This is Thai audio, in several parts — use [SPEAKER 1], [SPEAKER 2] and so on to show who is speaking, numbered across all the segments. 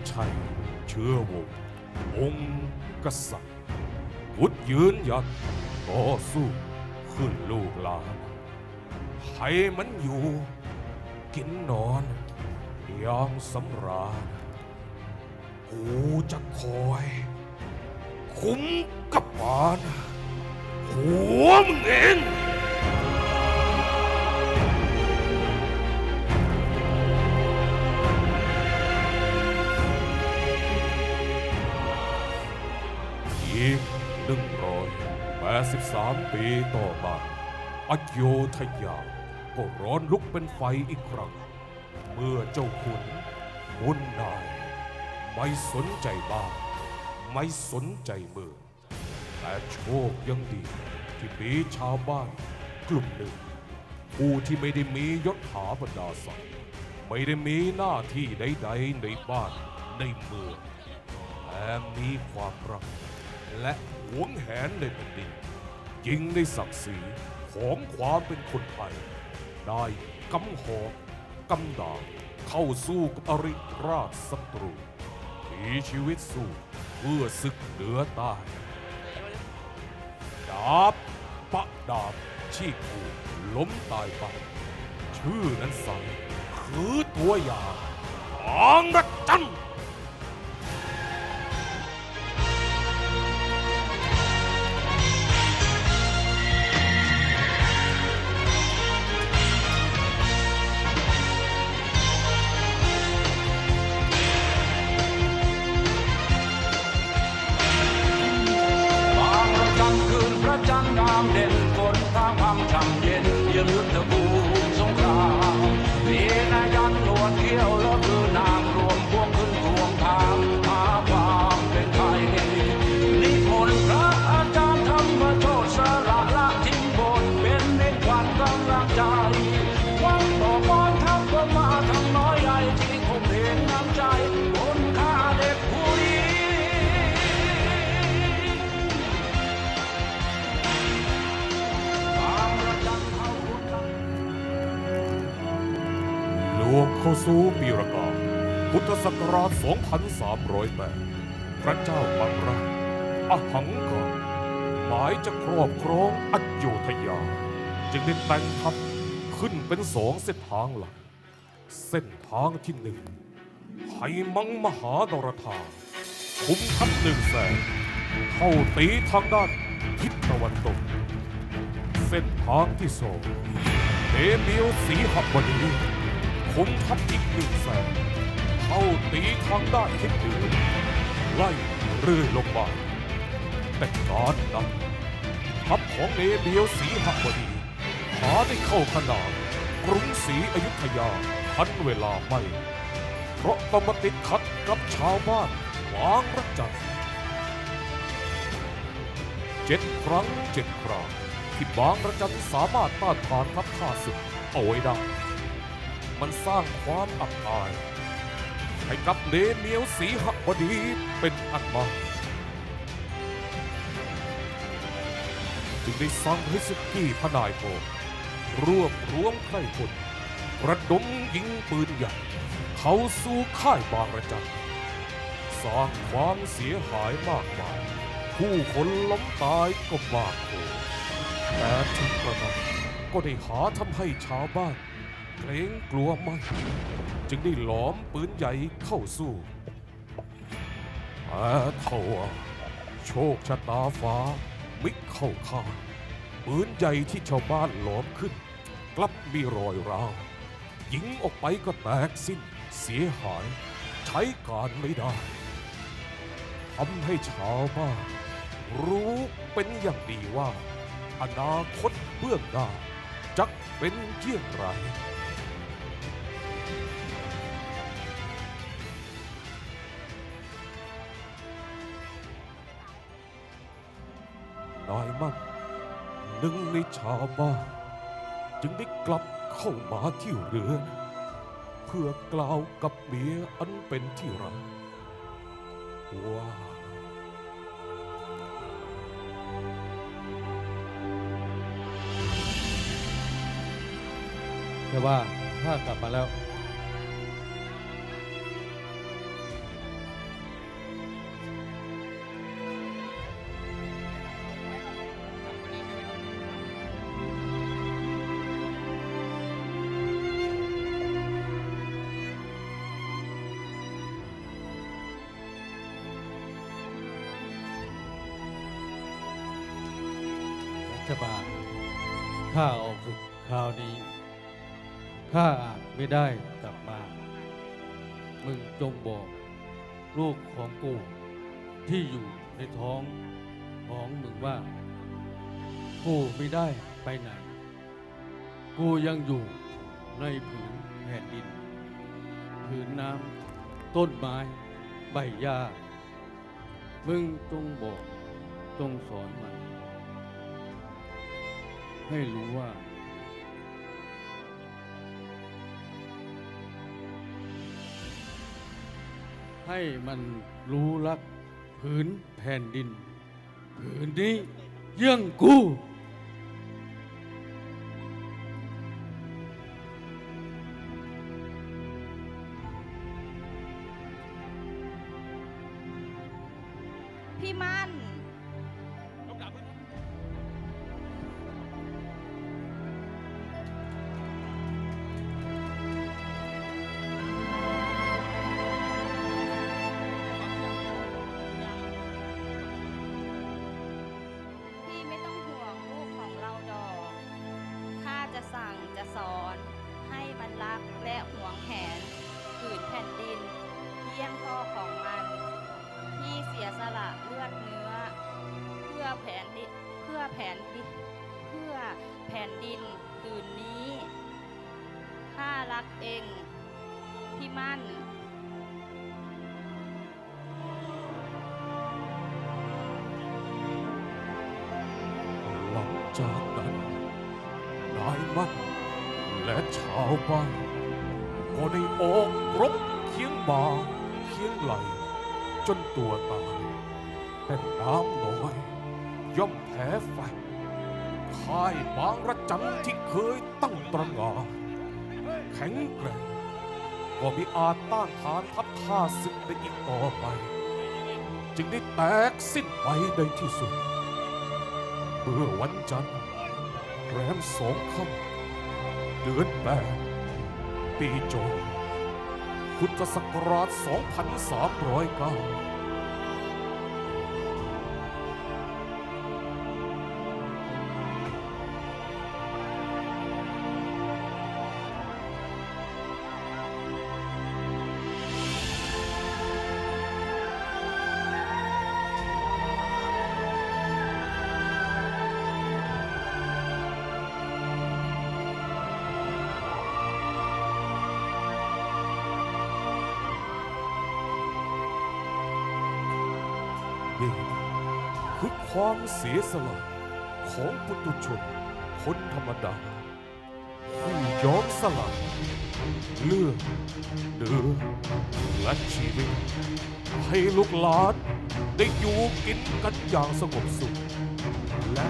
[SPEAKER 1] มิใช่เชื้อวงศ์องค์กษัตริย์พุทธยืนหยัดต่อสู้ขึ้นลูกหลานให้มันอยู่ กินนอนย่างสำราญกูจะคอย คุ้มกับปานหัวมึงเอง 13 ปีต่อมาอโยธยา ก็ร้อนลุกเป็นไฟอีกครั้ง เมื่อเจ้าขุนมุนนาย ไม่สนใจบ้านไม่สนใจเมืองแต่โชคยังดี ที่มีชาวบ้านกลุ่มหนึ่ง ผู้ที่ไม่ได้มียศถาบรรดาศักดิ์ไม่ได้มีหน้าที่ใดๆในบ้านในเมืองแต่มีความรักและหวงแหนในแผ่นดิน ยิงในศักดิ์ศรีของความเป็นคนไทย ได้กำหอกกำดาบเข้าสู้กับอริราชศัตรู มีชีวิตสู้เพื่อศึกเหนือใต้ดาบปะดาบชีพูล้มตายไป ชื่อนั้นสั่งคือตัวอย่างทางรักจันทร์
[SPEAKER 2] เข้าสู่ปี
[SPEAKER 1] รากาพุทธศักราช 2308 พระเจ้าปังราอหังกรหมายจะครอบครองอโยธยา จึงได้แต่งทัพขึ้นเป็นสองเส้นทางหลัก เส้นทางที่หนึ่งไหมังมหานรธาคุมทัพหนึ่งแสนเข้าตีทางด้านทิศตะวันตก เส้นทางที่สองเดเมียวสีหับบดี คุมทัพอีกหนึ่งแสนเข้าตีทางด้านทิศเหนือไล่เรื่อยลงมาแต่การนั้นทัพของเนเบียวสีหับบดีหาได้เข้าขนาดกรุงศรีอยุธยาทันเวลาไม่ เพราะต้องมาติดขัดกับชาวบ้านวางระจันเจ็ดครั้งเจ็ดคราที่บางระจันสามารถต้านทานทัพข้าศึกเอาไว้ได้ มันสร้างความอับอาย ให้กับเนเมียวสีหบดีเป็นอันมากจึงได้สั่งให้สุกี้พนายโทรวบรวมใคร่พลระดมยิงปืนใหญ่ เขาสู่ค่ายบางระจันสร้างความเสียหายมากมาย ผู้คนล้มตายก็มากโขแต่ถึงกระนั้นก็ได้หาทำให้ชาวบ้าน เกรงกลัวไม่ จึงได้หลอมปืนใหญ่เข้าสู้แต่เท่าว่าโชคชะตาฟ้ามิเข้าข้างปืนใหญ่ที่ชาวบ้านหลอมขึ้น กลับมีรอยร้าวยิงออกไปก็แตกสิ้นเสียหาย ใช้การไม่ได้ทำให้ชาวบ้านรู้เป็นอย่างดีว่า อนาคตเบื้องหน้าจักเป็นเยี่ยงไร นายมั่นหนึ่งในชาวบ้านจึงได้กลับเข้ามาที่เรือนเพื่อกล่าวกับเมียอันเป็นที่รักว่า
[SPEAKER 3] แต่ว่าถ้ากลับมาแล้ว อาจไม่ได้กลับมา มึงจงบอก ลูกของกูที่อยู่ในท้องของมึงว่า กูไม่ได้ไปไหน กูยังอยู่ในผืนแผ่นดิน ผืนน้ำต้นไม้ใบหญ้า มึงจงบอกจงสอนมัน ให้รู้ว่า ให้มันรู้รักผืนแผ่นดิน ผืนนี้เยี่ยงกู
[SPEAKER 4] จะสอน ให้มันรักและหวงแหนผืนแผ่นดิน เยี่ยงพ่อของมัน ที่เสียสละเลือดเนื้อ เพื่อแผ่นดินเพื่อแผ่นดินเพื่อแผ่นดินผืนนี้ข้ารักเองพี่
[SPEAKER 1] มั่น และชาวบ้านก็ได้ออกรบเคียงบ่าเคียงไหล จนตัวตาย แต่น้ำน้อย ย่อมแพ้ไฟค่ายบางระจันที่เคยตั้งตระหงานแข็งแกร่งก็มีอาจต้านทานทัพข้าศึกได้อีกต่อไป จึงได้แตกสิ้นไปในที่สุด เมื่อวันจันทร์แรมสองค่ำ เดือนแปดปีโจพุทธศักราช 2309 ความเสียสละของปุถุชนคนธรรมดาผู้ยอมสละเลือดเนื้อและชีวิต ให้ลูกหลานได้อยู่กินกันอย่างสงบสุข และ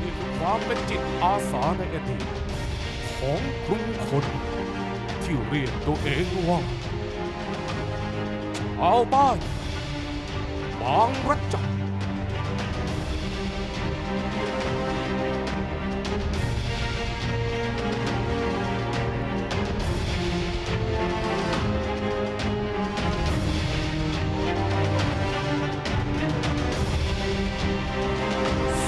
[SPEAKER 1] นี่คือความเป็นจิตอาสาในอดีตของกลุ่มคนที่เรียกตัวเองว่าชาวบ้านบางรักจัก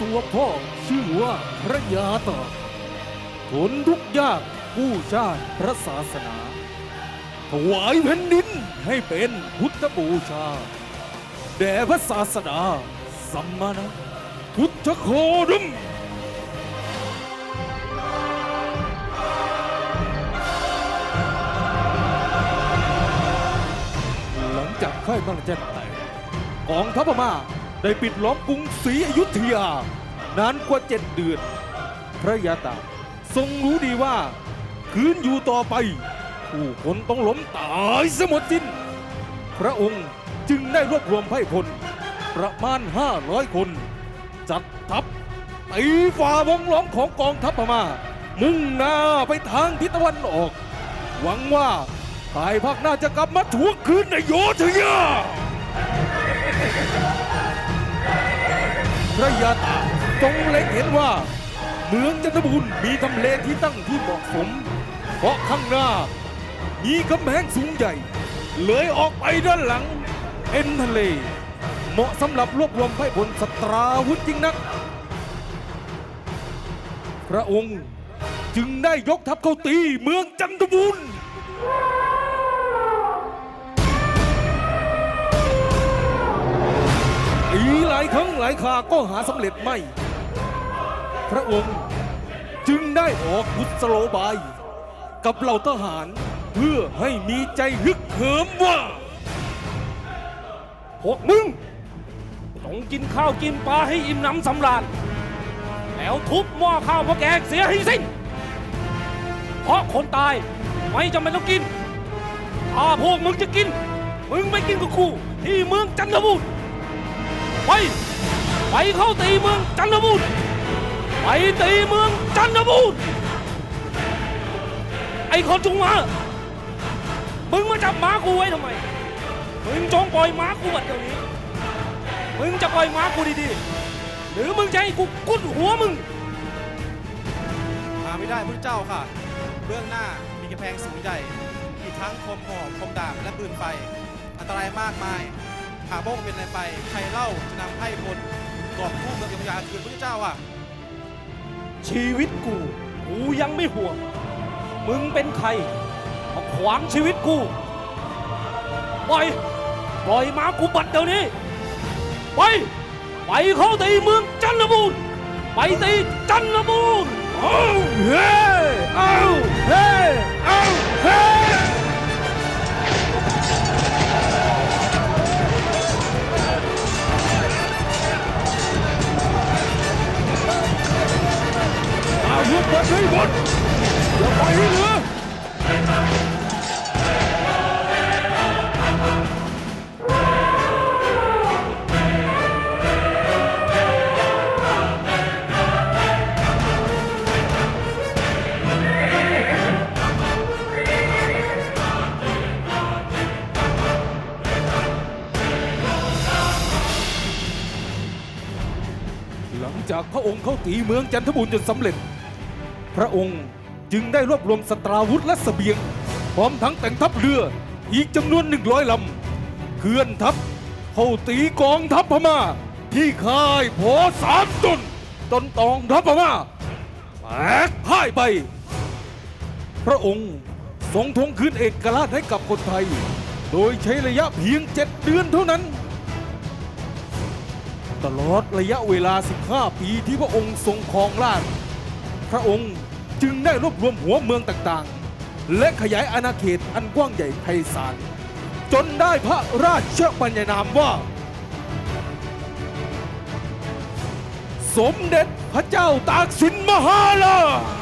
[SPEAKER 1] ตั
[SPEAKER 3] วพ่อชื่อว่าพระยาตากทนทุกยากกู้ชาติพระศาสนา ถวายแผ่นดินให้เป็นพุทธบูชา แด่พระศาสดาสัมมานะพุทธโคดมหลังจากค่ายบางแจ้งแตกกองทัพพม่า ได้ปิดล้อมกรุงศรีอยุธยานานกว่าเจ็ดเดือน พระยาตากทรงรู้ดีว่า คืนอยู่ต่อไป ผู้คนต้องล้มตายสมดสิ้น พระองค์จึงได้รวบรวมไพร่พล ประมาณ 500 คน จัดทัพตีฝ่าวงล้อมของกองทัพพม่า มุ่งหน้าไปทางทิศตะวันออก หวังว่าภายภาคหน้าจะกลับมาทวงคืนในโยธยา พระยาตากทรงเล็งเห็นว่าเมืองจันทบุรีมีทำเลที่ตั้งที่เหมาะสม เพราะข้างหน้า มีกำแพงสูงใหญ่ เลยออกไปด้านหลังเป็นทะเล เหมาะสำหรับรวบรวมไพร่พลสตราวุธจริงนัก พระองค์จึงได้ยกทัพเข้าตีเมืองจันทบุรีายครั้งหลายคราก็หาสำเร็จไม่ พระองค์จึงได้ออกกุศโลบาย กับเหล่าทหารเพื่อให้มีใจฮึกเหิมว่า
[SPEAKER 5] พวกมึง ต้องกินข้าวกินปลาให้อิ่มหนำสำราญ แล้วทุบหม้อข้าวพวกแกเสียให้สิ้น เพราะคนตายไม่จำเป็นต้องกิน ถ้าพวกมึงจะกิน มึงไม่กินกับกูที่เมืองจันทบุรี ไปไปเข้าตีเมืองจันทบุรีไปตีเมืองจันทบุรีไอ้คนจุงมามึงมาจับม้ากูไว้ทำไม มึงจงปล่อยม้ากูบัดเดี๋ยวนี้ มึงจะปล่อยม้ากูดีๆ หรือมึงจะให้กูกุดหัวมึง
[SPEAKER 6] มาไม่ได้พระเจ้าค่ะ เบื้องหน้ามีกำแพงสูงใหญ่อีทั้งคมหอกคมดาบและปืนไฟ อันตรายมากมาย หากพระองค์เป็นอะไรไปใครเล่าจะนำให้พลกอบกู้เมืองยมยาคืนพระเจ้าอะ
[SPEAKER 5] ชีวิตกูกูยังไม่ห่วง มึงเป็นใครมาขวางชีวิตกู ปล่อย ปล่อยม้ากูบัดเดี๋ยวนี้ ไป ไปเข้าตีเมืองจันทบูรณ์ไปตีจันทบูรณ์เอาเฮ้เอาเฮ้เอาเฮ้
[SPEAKER 3] อายุบดให้หมดอย่าปล่อยให้เหลือหลังจากพระองค์เข้าตีเมืองจันทบุรีจนสำเร็จ พระองค์จึงได้รวบรวมสตราวุธและเสบียง พร้อมทั้งแต่งทัพเรืออีกจำนวนหนึ่งร้อยลำ เคลื่อนทัพเข้าตีกองทัพพม่า ที่ค่ายโพสามตนจนตองทัพพม่าแตกพ่ายไป พระองค์ทรงทวงคืนเอกราชให้กับคนไทย โดยใช้ระยะเพียงเจ็ดเดือนเท่านั้น ตลอดระยะเวลา 15 ปีที่พระองค์ทรงครองราชพระองค์ จึงได้รวบรวมหัวเมืองต่างๆ และขยายอาณาเขตอันกว้างใหญ่ไพศาลจนได้พระราชบัญญานามว่า สมเด็จพระเจ้าตากสินมหาราช